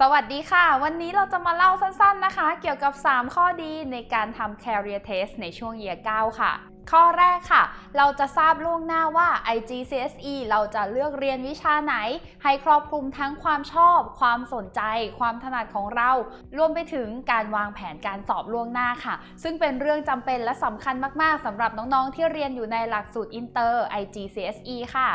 สวัสดีค่ะ วันนี้เราจะมาเล่าสั้นๆนะคะ เกี่ยวกับ 3 ข้อดีในการทำ career test ในช่วง year 9ค่ะ ข้อแรกค่ะ เราจะทราบล่วงหน้าว่า IGCSE เราจะเลือกเรียนวิชาไหน ให้ครอบคลุมทั้งความชอบ ความสนใจ ความถนัดของเรา รวมไปถึงการวางแผนการสอบล่วงหน้าค่ะ ซึ่งเป็นเรื่องจำเป็นและสำคัญมากๆสำหรับน้องๆที่เรียนอยู่ในหลักสูตรอินเตอร์ IGCSE ค่ะ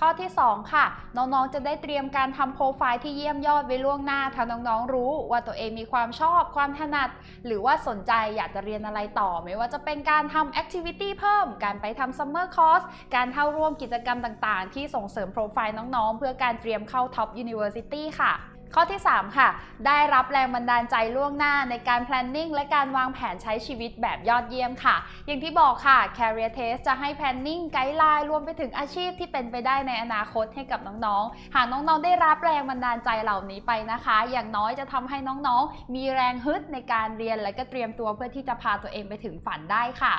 ข้อที่ 2 ค่ะ น้องๆ จะได้เตรียมการทำโปรไฟล์ที่เยี่ยมยอดไว้ล่วงหน้าถ้าน้องๆ รู้ว่าตัวเองมีความชอบ ความถนัด หรือว่าสนใจอยากจะเรียนอะไรต่อ ไม่ว่าจะเป็นการทำแอคทิวิตี้เพิ่ม การไปทำซัมเมอร์คอร์ส การเข้าร่วมกิจกรรมต่างๆ ที่ส่งเสริมโปรไฟล์น้องๆ เพื่อการเตรียมเข้าท็อปยูนิเวอร์ซิตี้ค่ะ ข้อที่ 3 ค่ะ ได้รับแรงบันดาลใจล่วงหน้าในการ planning และการวางแผนใช้ชีวิตแบบยอดเยี่ยมค่ะ อย่างที่บอกค่ะ career test จะให้ planning ไกด์ไลน์รวมไปถึงอาชีพที่เป็นไปได้ในอนาคตให้กับน้องๆ หากน้องๆ ได้รับแรงบันดาลใจเหล่านี้ไปนะคะ อย่างน้อยจะทำให้น้องๆ มีแรงฮึดในการเรียนและก็เตรียมตัวเพื่อที่จะพาตัวเองไปถึงฝันได้ค่ะ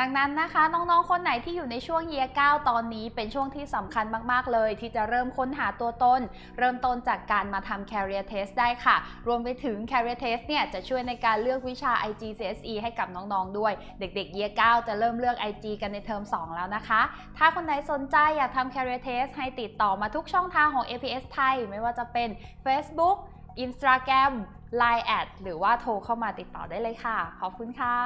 ดังนั้นนะคะ น้องๆ คนไหนที่อยู่ในช่วงเยีย9ตอนนี้เป็นช่วงที่สำคัญมากๆ เลย ที่จะเริ่มค้นหาตัวตน เริ่มต้นจากการมาทำ career test ได้ค่ะ รวมไปถึง career test เนี่ยจะช่วยในการเลือกวิชา IGCSE ให้กับน้องๆ ด้วย เด็กๆ เยีย9จะเริ่มเลือก IG กันในเทอม 2 แล้วนะคะ ถ้าคนไหนสนใจอยากทำ career test ให้ติดต่อมาทุกช่องทางของ APS ไทย ไม่ว่าจะเป็น Facebook Instagram Line แอดหรือว่าโทรเข้ามาติดต่อได้เลยค่ะ ขอบคุณค่ะ